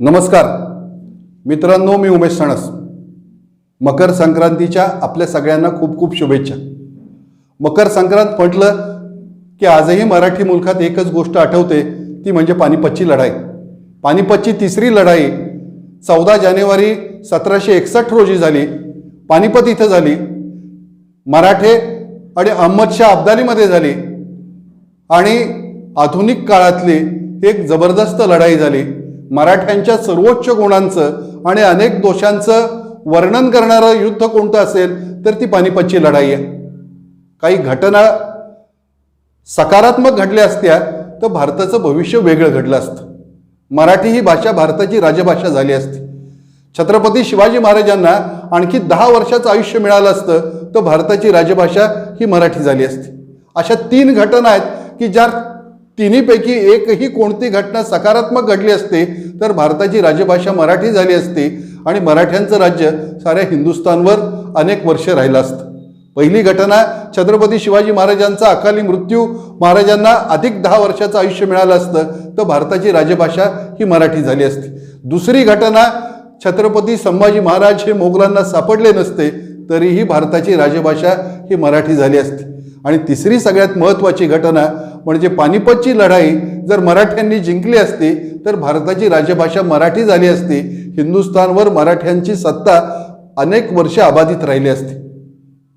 नमस्कार. मित्रांनो मी उमेश सणस मकर संक्रांतीच्या आपल्या सगळ्यांना खूप खूप शुभेच्छा. मकर संक्रांत म्हटलं की आजही मराठी मुलखात एकच गोष्ट आठवते ती म्हणजे पानिपतची लढाई. पानिपतची तिसरी लढाई चौदा जानेवारी सतराशे एकसष्ट रोजी झाली. पानिपत इथं झाली. मराठे आणि अहमदशाह अब्दालीमध्ये झाली. आणि आधुनिक काळातली एक जबरदस्त लढाई झाली. मराठ्यांच्या सर्वोच्च गुणांचं आणि अनेक दोषांचं वर्णन करणारं युद्ध कोणतं असेल तर ती पानिपतची लढाई आहे. काही घटना सकारात्मक घडल्या असत्या तर भारताचं भविष्य वेगळं घडलं असतं. मराठी ही भाषा भारताची राजभाषा झाली असती. छत्रपती शिवाजी महाराजांना आणखी दहा वर्षाचं आयुष्य मिळालं असतं तर भारताची राजभाषा ही मराठी झाली असती. अशा तीन घटना आहेत की ज्या तिन्हीपैकी एकही कोणती घटना सकारात्मक घडली असते तर भारताची राजभाषा मराठी झाली असती आणि मराठ्यांचं राज्य साऱ्या हिंदुस्थानवर अनेक वर्ष राहिलं असतं. पहिली घटना छत्रपती शिवाजी महाराजांचा अकाली मृत्यू. महाराजांना अधिक दहा वर्षाचं आयुष्य मिळालं असतं तर भारताची राजभाषा ही मराठी झाली असती. दुसरी घटना छत्रपती संभाजी महाराज हे मोगलांना सापडले नसते तरीही भारताची राजभाषा ही मराठी झाली असती. आणि तिसरी सगळ्यात महत्त्वाची घटना म्हणजे पानिपतची लढाई जर मराठ्यांनी जिंकली असती तर भारताची राजभाषा मराठी झाली असती. हिंदुस्थानवर मराठ्यांची सत्ता अनेक वर्ष अबाधित राहिली असती.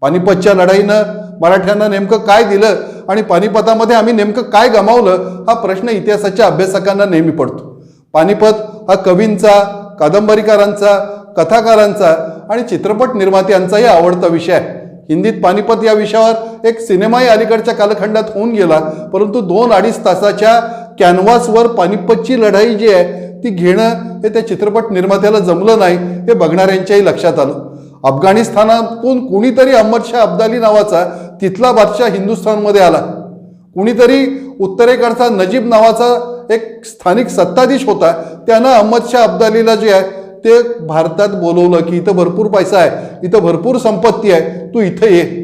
पानिपतच्या लढाईनं मराठ्यांना नेमकं काय दिलं आणि पानिपतामध्ये आम्ही नेमकं काय गमावलं हा प्रश्न इतिहासाच्या अभ्यासकांना नेहमी पडतो. पानिपत हा कवींचा कादंबरीकारांचा कथाकारांचा आणि चित्रपट निर्मात्यांचाही आवडता विषय आहे. हिंदीत पानिपत या विषयावर एक सिनेमाही अलीकडच्या कालखंडात होऊन गेला. परंतु दोन अडीच तासाच्या कॅनव्हासवर पानिपतची लढाई जी आहे ती घेणं हे त्या चित्रपट निर्मात्याला जमलं नाही हे बघणाऱ्यांच्याही लक्षात आलं. अफगाणिस्तानातून कुणीतरी अहमदशाह अब्दाली नावाचा तिथला बादशाह हिंदुस्थानमध्ये आला. कुणीतरी उत्तरेकडचा नजीब नावाचा एक स्थानिक सत्ताधीश होता त्यानं अहमदशाह अब्दालीला जे आहे ते भारतात बोलवलं की इथं भरपूर पैसा आहे इथं भरपूर संपत्ती आहे तू इथं ये.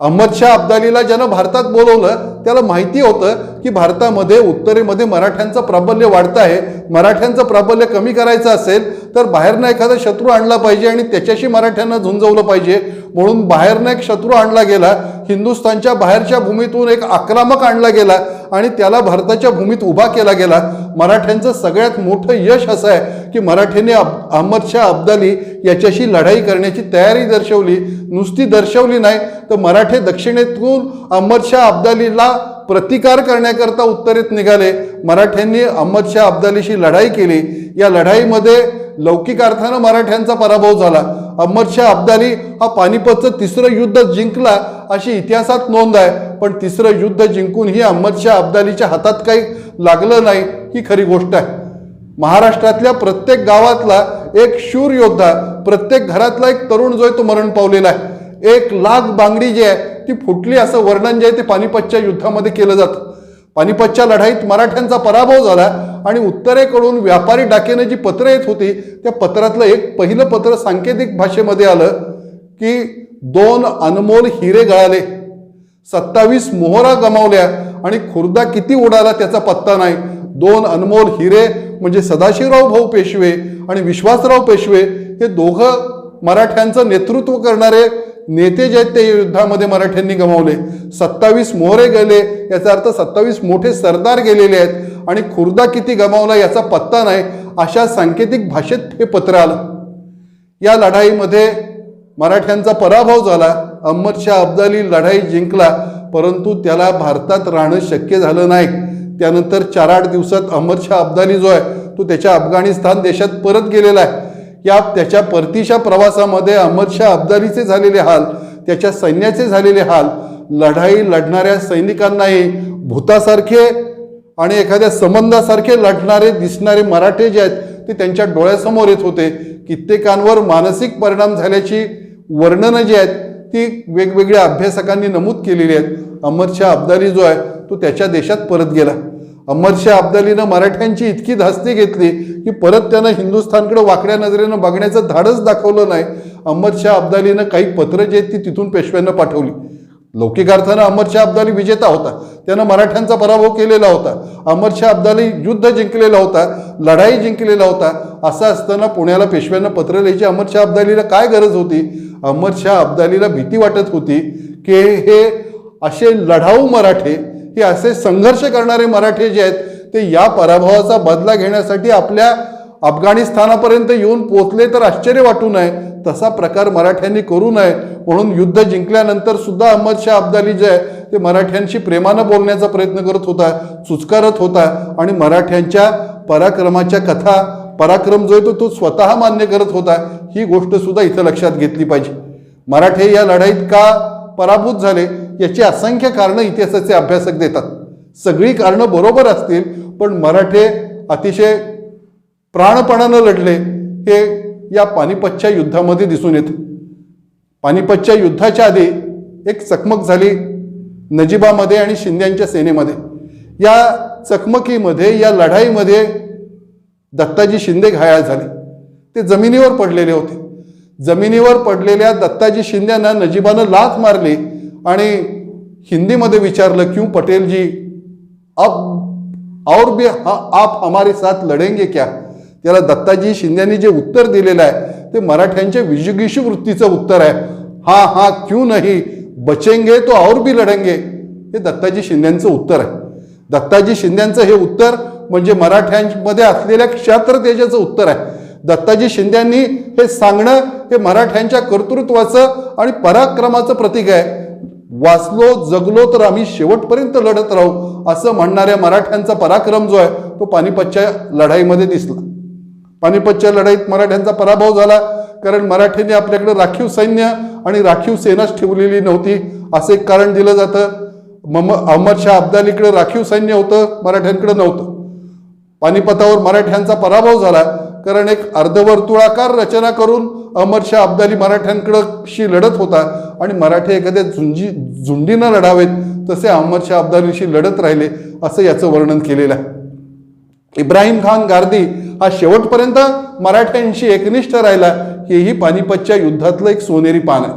अहमदशाह अब्दालीला ज्यानं भारतात बोलवलं त्याला माहिती होतं की भारतामध्ये उत्तरेमध्ये मराठ्यांचं प्राबल्य वाढतं आहे. मराठ्यांचं प्राबल्य कमी करायचं असेल तर बाहेरनं एखादा शत्रू आणला पाहिजे आणि त्याच्याशी मराठ्यांना झुंजवलं पाहिजे. म्हणून बाहेरनं एक शत्रू आणला गेला हिंदुस्थानच्या बाहेरच्या भूमीतून एक आक्रमक आणला गेला आणि त्याला भारताच्या भूमीत उभा केला गेला. मराठ्यांचं सगळ्यात मोठं यश असं आहे की मराठ्यांनी अब अहमदशाह अब्दाली याच्याशी लढाई करण्याची तयारी दर्शवली. नुसती दर्शवली नाही तर मराठे दक्षिणेतून अहमदशाह अब्दालीला प्रतिकार करण्याकरता उत्तरेत निघाले. मराठ्यांनी अहमदशाह अब्दालीशी लढाई केली. या लढाईमध्ये लौकिक अर्थानं मराठ्यांचा पराभव झाला. अहमदशाह अब्दाली हा पानिपतचं तिसरं युद्ध जिंकला अशी इतिहासात नोंद आहे. पण तिसरं युद्ध जिंकूनही अहमदशाह अब्दालीच्या हातात काही लागलं नाही ही खरी गोष्ट आहे. महाराष्ट्रातल्या प्रत्येक गावातला एक शूर योद्धा प्रत्येक घरातला एक तरुण जो आहे तो मरण पावलेला आहे. एक लाख बांगडी जी आहे ती फुटली असं वर्णन जे आहे ते पानिपतच्या युद्धामध्ये केलं जातं. पानिपतच्या लढाईत मराठ्यांचा पराभव झाला आणि उत्तरेकडून व्यापारी डाकेनं जी पत्रं येत होती त्या पत्रातलं एक पहिलं पत्र सांकेतिक भाषेमध्ये आलं की दोन अनमोल हिरे गळाले सत्तावीस मोहरा गमावल्या आणि खुर्दा किती उडाला त्याचा पत्ता नाही. दोन अनमोल हिरे म्हणजे सदाशिवराव भाऊ पेशवे आणि विश्वासराव पेशवे हे दोघं मराठ्यांचं नेतृत्व करणारे नेते जे आहेत ते युद्धामध्ये मराठ्यांनी गमावले. सत्तावीस मोहरे गेले याचा अर्थ सत्तावीस मोठे सरदार गेलेले आहेत. आणि खुर्दा किती गमावला याचा पत्ता नाही अशा सांकेतिक भाषेत हे पत्र आलं. या लढाईमध्ये मराठ्यांचा पराभव झाला. अहमदशाह अब्दाली लढाई जिंकला परंतु त्याला भारतात राहणं शक्य झालं नाही. त्यानंतर चार आठ दिवसात अहमदशाह अब्दाली जो आहे तो त्याच्या अफगाणिस्तान देशात परत गेलेला आहे. या त्याच्या परतीच्या प्रवासामध्ये अहमदशाह अब्दालीचे झालेले हाल त्याच्या सैन्याचे झालेले हाल लढाई लढणाऱ्या सैनिकांनाही भूतासारखे आणि एखाद्या संबंधासारखे लढणारे दिसणारे मराठे जे आहेत ते त्यांच्या डोळ्यासमोर येत होते. कित्येकांवर मानसिक परिणाम झाल्याची वर्णनं जी आहेत ती वेगवेगळ्या अभ्यासकांनी नमूद केलेली आहेत. अहमदशाह अब्दाली जो आहे तो त्याच्या देशात परत गेला. अमरशा अब्दालीनं मराठ्यांची इतकी धास्ती घेतली की परत त्यानं हिंदुस्थानकडे वाकड्या नजरेनं बघण्याचं धाडच दाखवलं नाही. अमरशाह अब्दालीनं काही पत्र जे आहेत ती तिथून पेशव्यांना पाठवली. लौकिक अर्थानं अमरशाह अब्दाली विजेता होता. त्यानं मराठ्यांचा पराभव केलेला होता. अमरशाह अब्दाली युद्ध जिंकलेला होता लढाई जिंकलेला होता. असं असताना पुण्याला पेशव्यांना पत्र लिहायची अमरशाह अब्दालीला काय गरज होती? अमरशाह अब्दालीला भीती वाटत होती की हे असे लढाऊ मराठे की असे संघर्ष करणारे मराठे जे आहेत ते या पराभवाचा बदला घेण्यासाठी आपल्या अफगाणिस्तानापर्यंत येऊन पोचले तर आश्चर्य वाटू नये. तसा प्रकार मराठ्यांनी करू नये. म्हणून युद्ध जिंकल्यानंतर सुद्धा अहमदशाह अब्दाली जे आहे ते मराठ्यांशी प्रेमानं बोलण्याचा प्रयत्न करत होता चुचकारत होता आणि मराठ्यांच्या पराक्रमाच्या कथा पराक्रम जो आहे तो तो स्वतः मान्य करत होता. ही गोष्ट सुद्धा इथं लक्षात घेतली पाहिजे. मराठे या लढाईत का पराभूत झाले याची असंख्य कारणं इतिहासाचे अभ्यासक देतात. सगळी कारणं बरोबर असतील पण मराठे अतिशय प्राणपणानं लढले हे या पानिपतच्या युद्धामध्ये दिसून येते. पानिपतच्या युद्धाच्या आधी एक चकमक झाली नजिबामध्ये आणि शिंद्यांच्या सेनेमध्ये. या चकमकीमध्ये या लढाईमध्ये दत्ताजी शिंदे घायाळ झाले. ते जमिनीवर पडलेले होते. जमिनीवर पडलेल्या दत्ताजी शिंद्यांना नजीबानं लाथ मारली आणि हिंदीमध्ये विचारलं क्यों पटेलजी अब और भी हा- आप हमारे साथ लढेंगे क्या? त्याला दत्ताजी शिंद्यांनी जे उत्तर दिलेलं आहे ते मराठ्यांच्या विजुगीशी वृत्तीचं उत्तर आहे. हा हा क्यों नाही बचेंगे तो और भी लढेंगे हे दत्ताजी शिंद्यांचं उत्तर आहे. दत्ताजी शिंद्यांचं हे उत्तर म्हणजे मराठ्यांमध्ये असलेल्या क्षात्र तेजाचं उत्तर आहे. दत्ताजी शिंद्यांनी हे सांगणं हे मराठ्यांच्या कर्तृत्वाचं आणि पराक्रमाचं प्रतीक आहे. वाचलो जगलो तर आम्ही शेवटपर्यंत लढत राहू असं म्हणणाऱ्या मराठ्यांचा पराक्रम जो आहे तो पानिपतच्या लढाईमध्ये दिसला. पानिपतच्या लढाईत मराठ्यांचा पराभव झाला कारण मराठ्यांनी आपल्याकडे राखीव सैन्य आणि राखीव सेनाच ठेवलेली नव्हती असं एक कारण दिलं जातं. मम अहमदशाह अब्दालीकडे राखीव सैन्य होतं मराठ्यांकडे नव्हतं. पानिपतावर मराठ्यांचा पराभव झाला कारण एक अर्धवर्तुळाकार रचना करून अहमदशाह अब्दाली मराठ्यांकडशी लढत होता. आणि मराठे एखाद्या झुंजी झुंडीनं लढावेत तसे अहमदशाह अब्दालीशी लढत राहिले असं याचं वर्णन केलेलं आहे. इब्राहिम खान गार्दी हा शेवटपर्यंत मराठ्यांशी एकनिष्ठ राहिला हेही पानिपतच्या युद्धातलं एक सोनेरी पान आहे.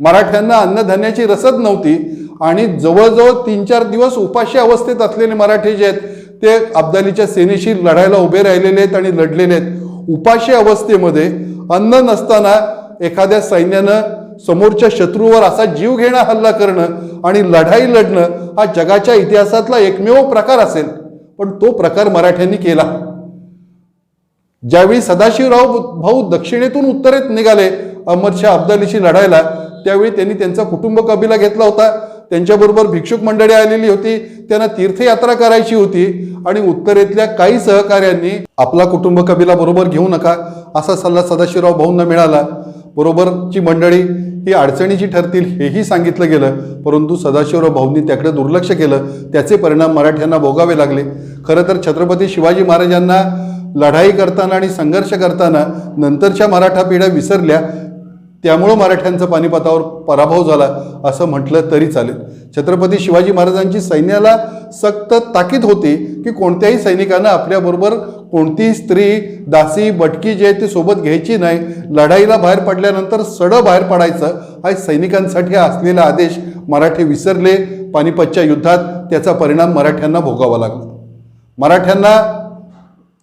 मराठ्यांना अन्नधान्याची रसद नव्हती आणि जवळजवळ तीन चार दिवस उपाशी अवस्थेत असलेले मराठे जे आहेत ते अब्दालीच्या सेनेशी लढायला उभे राहिलेले आहेत आणि लढलेले आहेत. उपाशी अवस्थेमध्ये अन्न नसताना एखाद्या सैन्यानं समोरच्या शत्रूवर असा जीव घेणा हल्ला करणं आणि लढाई लढणं हा जगाच्या इतिहासातला एकमेव प्रकार असेल. पण तो प्रकार मराठ्यांनी केला. ज्यावेळी सदाशिवराव भाऊ दक्षिणेतून उत्तरेत निघाले अहमदशाह अब्दालीशी लढायला त्यावेळी त्यांनी त्यांचा कुटुंब कबिला घेतला होता. त्यांच्याबरोबर भिक्षुक मंडळी आलेली होती. त्यांना तीर्थयात्रा करायची होती. आणि उत्तरेतल्या काही सहकाऱ्यांनी आपला कुटुंब कबिला बरोबर घेऊ नका असा सल्ला सदाशिवराव भाऊंना मिळाला. बरोबरची मंडळी ही अडचणीची ठरतील हेही सांगितलं गेलं. परंतु सदाशिवराव भाऊंनी त्याकडे दुर्लक्ष केलं. त्याचे परिणाम मराठ्यांना भोगावे लागले. खरं तर छत्रपती शिवाजी महाराजांना लढाई करताना आणि संघर्ष करताना नंतरच्या मराठा पिढ्या विसरल्या. त्यामुळं मराठ्यांचा पानिपतावर पराभव झाला असं म्हटलं तरी चालेल. छत्रपती शिवाजी महाराजांची सैन्याला सक्त ताकीद होती की कोणत्याही सैनिकानं आपल्याबरोबर कोणतीही स्त्री दासी बटकी जे आहे ती सोबत घ्यायची नाही. लढाईला बाहेर पडल्यानंतर सडं बाहेर पडायचं हा सैनिकांसाठी असलेला आदेश मराठे विसरले. पानिपतच्या युद्धात त्याचा परिणाम मराठ्यांना भोगावा लागला. मराठ्यांना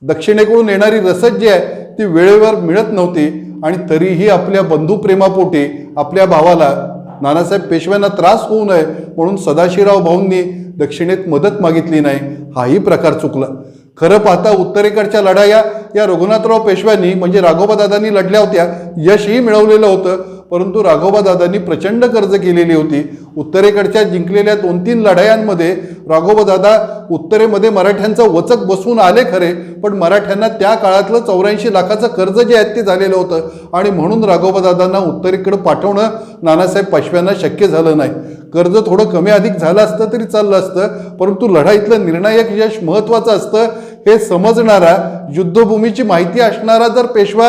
दक्षिणेकडून येणारी रसद जी आहे ती वेळेवर मिळत नव्हती. आणि तरीही आपल्या बंधुप्रेमापोटी आपल्या भावाला नानासाहेब पेशव्यांना त्रास होऊ नये म्हणून सदाशिवराव भाऊंनी दक्षिणेत मदत मागितली नाही हाही प्रकार चुकला. खरं पाहता उत्तरेकडच्या लढाया या रघुनाथराव पेशव्यांनी म्हणजे राघोबादादांनी लढल्या होत्या यशही मिळवलेलं होतं. परंतु राघोबादादांनी प्रचंड कर्ज केलेली होती. उत्तरेकडच्या जिंकलेल्या दोन तीन लढायांमध्ये राघोबादादा उत्तरेमध्ये मराठ्यांचं वचक बसवून आले खरे पण मराठ्यांना त्या काळातलं चौऱ्याऐंशी लाखाचं कर्ज जे आहे ते झालेलं होतं. आणि म्हणून राघोबादादांना उत्तरेकडे पाठवणं नानासाहेब पेशव्यांना शक्य झालं नाही. कर्ज थोडं कमी अधिक झालं असतं तरी चाललं असतं परंतु लढाईतलं निर्णायक यश महत्त्वाचं असतं. हे समजणारा युद्धभूमीची माहिती असणारा जर पेशवा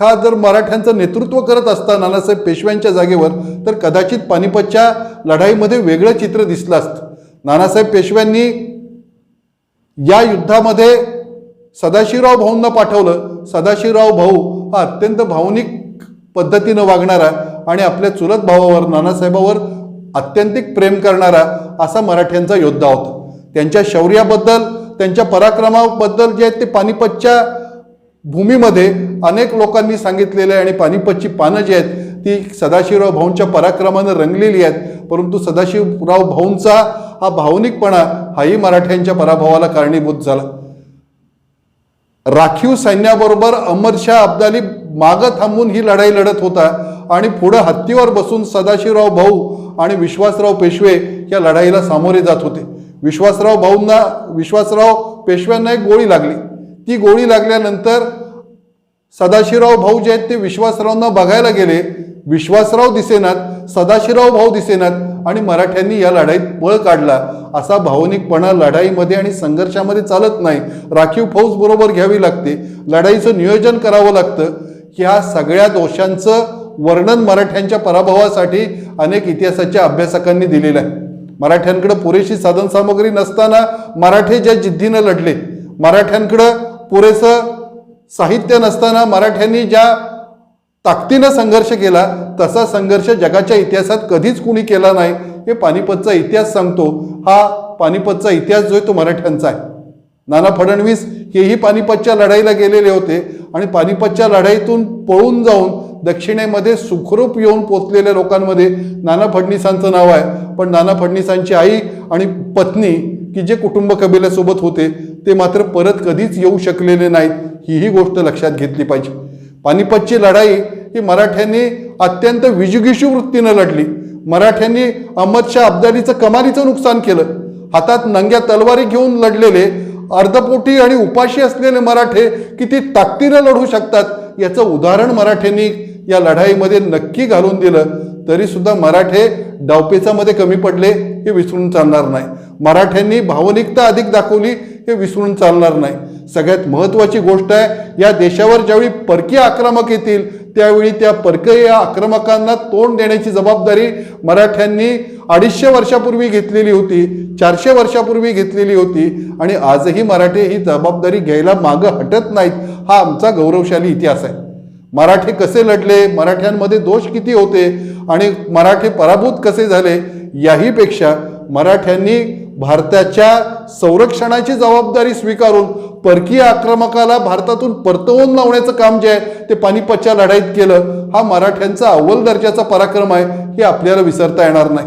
हा जर मराठ्यांचं नेतृत्व करत असता नानासाहेब पेशव्यांच्या जागेवर तर कदाचित पानिपतच्या लढाईमध्ये वेगळं चित्र दिसलं असतं. नानासाहेब पेशव्यांनी या युद्धामध्ये सदाशिवराव भाऊंना पाठवलं. सदाशिवराव भाऊ हा अत्यंत भावनिक पद्धतीनं वागणारा आणि आपल्या चुलत भावावर नानासाहेबावर अत्यंतिक प्रेम करणारा असा मराठ्यांचा योद्धा होता. त्यांच्या शौर्याबद्दल त्यांच्या पराक्रमाबद्दल जे आहेत ते पानिपतच्या भूमीमध्ये अनेक लोकांनी सांगितलेलं आहे आणि पानिपतची पानं जी आहेत ती सदाशिवराव भाऊंच्या पराक्रमानं रंगलेली आहेत. परंतु सदाशिवराव भाऊंचा हा भावनिकपणा हाही मराठ्यांच्या पराभवाला कारणीभूत झाला. राखीव सैन्याबरोबर अमरशाह अब्दाली मागं थांबून ही लढाई लढत होता आणि पुढं हत्तीवर बसून सदाशिवराव भाऊ आणि विश्वासराव पेशवे या लढाईला सामोरे जात होते. विश्वासराव भाऊंना विश्वासराव पेशव्यांना एक गोळी लागली. ती गोळी लागल्यानंतर सदाशिवराव भाऊ जे आहेत ते विश्वासरावांना बघायला गेले. विश्वासराव दिसेनात सदाशिवराव भाऊ दिसेनात आणि मराठ्यांनी या लढाईत पळ काढला. असा भावनिकपणा लढाईमध्ये आणि संघर्षामध्ये चालत नाही. राखीव फौज बरोबर घ्यावी लागते. लढाईचं नियोजन करावं लागतं. ह्या सगळ्या दोषांचं वर्णन मराठ्यांच्या पराभवासाठी अनेक इतिहासाच्या अभ्यासकांनी दिलेलं आहे. मराठ्यांकडे पुरेशी साधनसामग्री नसताना मराठे ज्या जिद्दीनं लढले मराठ्यांकडं पुरेसं साहित्य नसताना मराठ्यांनी ज्या ताकदीनं संघर्ष केला तसा संघर्ष जगाच्या इतिहासात कधीच कुणी केला नाही. हे पानिपतचा इतिहास सांगतो. हा पानिपतचा इतिहास जो आहे तो मराठ्यांचा आहे. नाना फडणवीस हेही पानिपतच्या लढाईला गेलेले होते आणि पानिपतच्या लढाईतून पळून जाऊन दक्षिणेमध्ये सुखरूप येऊन पोचलेल्या लोकांमध्ये नाना फडणीसांचं नाव आहे. पण नाना फडणीसांची आई आणि पत्नी की जे कुटुंब कबिल्यासोबत होते ते मात्र परत कधीच येऊ शकलेले नाहीत. हीही गोष्ट लक्षात घेतली पाहिजे. पानिपतची लढाई ही मराठ्यांनी अत्यंत विजुगिषू वृत्तीनं लढली. मराठ्यांनी अहमदशाह अब्दालीचं कमालीचं नुकसान केलं. हातात नंग्या तलवारी घेऊन लढलेले अर्धपोटी आणि उपाशी असलेले मराठे किती ताकदीनं लढू शकतात याचं उदाहरण मराठ्यांनी या लढाईमध्ये नक्की घालून दिलं. तरीसुद्धा मराठे डावपेचामध्ये कमी पडले हे विसरून चालणार नाही. मराठ्यांनी भावनिकता अधिक दाखवली हे विसरून चालणार नाही. सगळ्यात महत्त्वाची गोष्ट आहे या देशावर ज्यावेळी परकीय आक्रमक येतील त्यावेळी त्या परकीय आक्रमकांना तोंड देण्याची जबाबदारी मराठ्यांनी अडीचशे वर्षापूर्वी घेतलेली होती चारशे वर्षापूर्वी घेतलेली होती आणि आजही मराठे ही जबाबदारी घ्यायला मागं हटत नाहीत हा आमचा गौरवशाली इतिहास आहे. मराठे कसे लढले मराठ्यांमध्ये दोष किती होते आणि मराठे पराभूत कसे झाले याहीपेक्षा मराठ्यांनी भारताच्या संरक्षणाची जबाबदारी स्वीकारून परकीय आक्रमकाला भारतातून परतवून लावण्याचं काम जे आहे ते पानिपतच्या लढाईत केलं हा मराठ्यांचा अव्वल दर्जाचा पराक्रम आहे हे आपल्याला विसरता येणार नाही.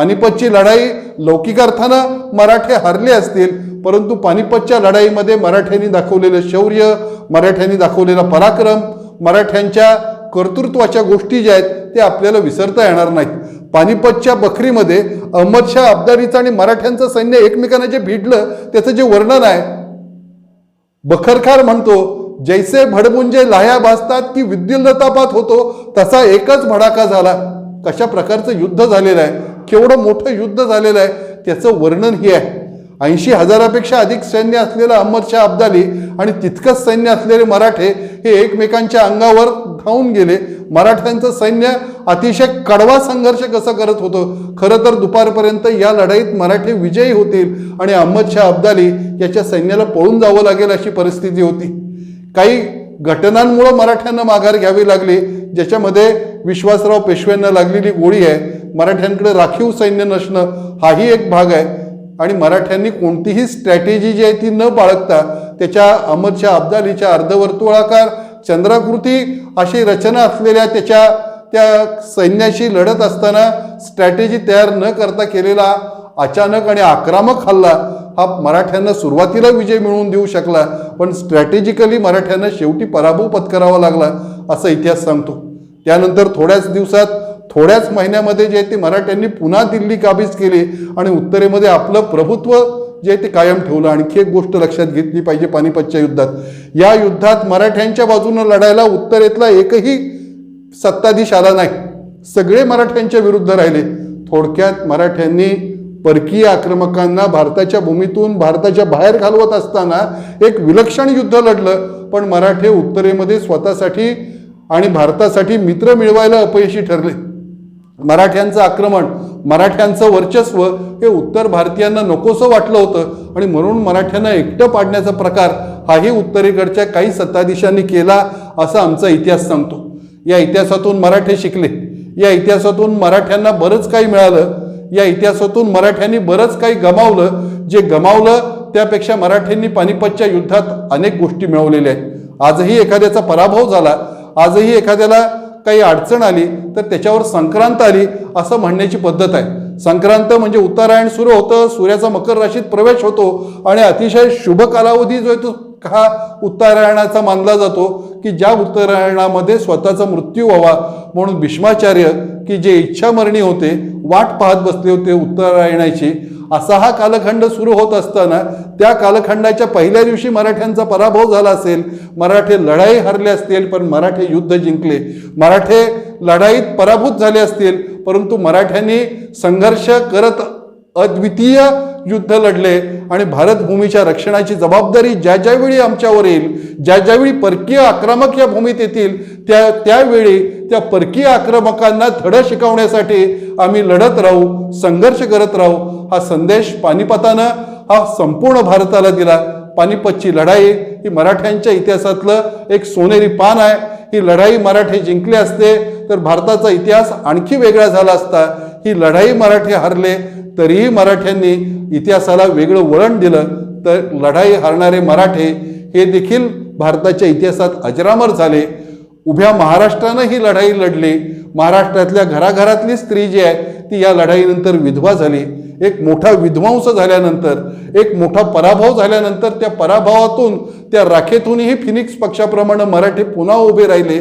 पानिपतची लढाई लौकिक अर्थानं मराठे हरले असतील परंतु पानिपतच्या लढाईमध्ये मराठ्यांनी दाखवलेलं शौर्य मराठ्यांनी दाखवलेला पराक्रम मराठ्यांच्या कर्तृत्वाच्या गोष्टी ज्या आहेत ते आपल्याला विसरता येणार नाहीत. पानिपतच्या बखरीमध्ये अहमदशाह अब्दारीचं आणि मराठ्यांचं सैन्य एकमेकांना जे भिडलं त्याचं जे वर्णन आहे बखरखार म्हणतो जैसे भडमुंजे लाह्या भासतात की विद्युल्लतापात होतो तसा एकच भडाका झाला. कशा प्रकारचं युद्ध झालेलं आहे? केवढं मोठं युद्ध झालेलं आहे त्याचं वर्णन हे आहे. ऐंशी हजारापेक्षा अधिक सैन्य असलेला अहमदशाह अब्दाली आणि तितकंच सैन्य असलेले मराठे हे एकमेकांच्या अंगावर धावून गेले. मराठ्यांचं सैन्य अतिशय कडवा संघर्ष कसं करत होतं? खरं तर दुपारपर्यंत या लढाईत मराठे विजयी होतील आणि अहमदशाह अब्दाली याच्या सैन्याला पळून जावं लागेल अशी परिस्थिती होती. काही घटनांमुळं मराठ्यांना माघार घ्यावी लागली ज्याच्यामध्ये विश्वासराव पेशव्यांना लागलेली गोळी आहे. मराठ्यांकडे राखीव सैन्य नसणं हाही एक भाग आहे. आणि मराठ्यांनी कोणतीही स्ट्रॅटेजी जी आहे ती न बाळगता त्याच्या अहमदशाह अब्दालीच्या अर्धवर्तुळाकार चंद्राकृती अशी रचना असलेल्या त्याच्या त्या सैन्याशी लढत असताना स्ट्रॅटेजी तयार न करता केलेला अचानक आणि आक्रमक हल्ला हा मराठ्यांना सुरुवातीला विजय मिळवून देऊ शकला पण स्ट्रॅटेजिकली मराठ्यांना शेवटी पराभव पत्करावा लागला असा इतिहास सांगतो. त्यानंतर थोड्याच दिवसात थोड्याच महिन्यामध्ये जे आहे ते मराठ्यांनी पुन्हा दिल्ली काबीज केली आणि उत्तरेमध्ये आपलं प्रभुत्व जे आहे ते कायम ठेवलं. आणखी एक गोष्ट लक्षात घेतली पाहिजे पानिपतच्या युद्धात. या युद्धात मराठ्यांच्या बाजूनं लढायला उत्तरेतला एकही सत्ताधीश आला नाही. सगळे मराठ्यांच्या विरुद्ध राहिले. थोडक्यात मराठ्यांनी परकीय आक्रमकांना भारताच्या भूमीतून भारताच्या बाहेर घालवत असताना एक विलक्षण युद्ध लढलं. पण मराठे उत्तरेमध्ये स्वतःसाठी आणि भारतासाठी मित्र मिळवायला अपयशी ठरले. मराठ्यांचं आक्रमण मराठ्यांचं वर्चस्व हे उत्तर भारतीयांना नकोसं वाटलं होतं आणि म्हणून मराठ्यांना एकटं पाडण्याचा प्रकार हाही उत्तरेकडच्या काही सत्ताधीशांनी केला असा आमचा इतिहास सांगतो. या इतिहासातून मराठे शिकले. या इतिहासातून मराठ्यांना बरंच काही मिळालं. या इतिहासातून मराठ्यांनी बरंच काही गमावलं. जे गमावलं त्यापेक्षा मराठ्यांनी पानिपतच्या युद्धात अनेक गोष्टी मिळवलेल्या आहेत. आजही एखाद्याचा पराभव झाला. आजही एखाद्याला काही अडचण आली तर त्याच्यावर संक्रांत आली असं म्हणण्याची पद्धत आहे. संक्रांत म्हणजे उत्तरायण सुरू होतं सूर्याचा मकर राशीत प्रवेश होतो आणि अतिशय शुभ कालावधी जो आहे तो हा उत्तरायणाचा मानला जातो की ज्या उत्तरायणामध्ये स्वतःचा मृत्यू व्हावा म्हणून भीष्माचार्य की जे इच्छामरणी होते वाट पाहत बसले होते उत्तरायणाची असा हा कालखंड सुरू होत असताना त्या कालखंडाच्या पहिल्या दिवशी मराठ्यांचा पराभव झाला असेल. मराठे लढाई हरले असतील पण मराठे युद्ध जिंकले. मराठे लढाईत पराभूत झाले असतील परंतु मराठ्यांनी संघर्ष करत अद्वितीय युद्ध लढले आणि भारतभूमीच्या रक्षणाची जबाबदारी ज्या ज्यावेळी आमच्यावर येईल ज्या ज्यावेळी परकीय आक्रमक या भूमीत येतील त्या त्यावेळी त्या परकीय आक्रमकांना धडं शिकवण्यासाठी आम्ही लढत राहू संघर्ष करत राहू. हा संदेश पानिपतानं हा संपूर्ण भारताला दिला. पानिपतची लढाई ही मराठ्यांच्या इतिहासातलं एक सोनेरी पान आहे. ही लढाई मराठे जिंकले असते तर भारताचा इतिहास आणखी वेगळा झाला असता. ही लढाई मराठे हरले तरीही मराठ्यांनी इतिहासाला वेगळं वळण दिलं. तर लढाई हरणारे मराठे हे देखील भारताच्या इतिहासात अजरामर झाले. उभ्या महाराष्ट्रानं ही लढाई लढली. महाराष्ट्रातल्या घराघरातली स्त्री जी आहे ती या लढाईनंतर विधवा झाली. एक मोठा विध्वंस झाल्यानंतर एक मोठा पराभव झाल्यानंतर त्या पराभवातून त्या राखेतूनही फिनिक्स पक्षाप्रमाणे मराठे पुन्हा उभे राहिले.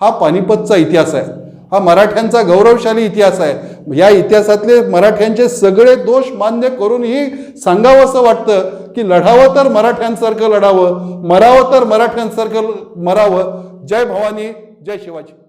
हा पानिपतचा इतिहास आहे. हा मराठ्यांचा गौरवशाली इतिहास आहे. या इतिहासातले मराठ्यांचे सगळे दोष मान्य करूनही सांगावं असं वाटतं की लढावं तर मराठ्यांसारखं लढावं मरावं तर मराठ्यांसारखं मरावं जय भवानी जय शिवाजी.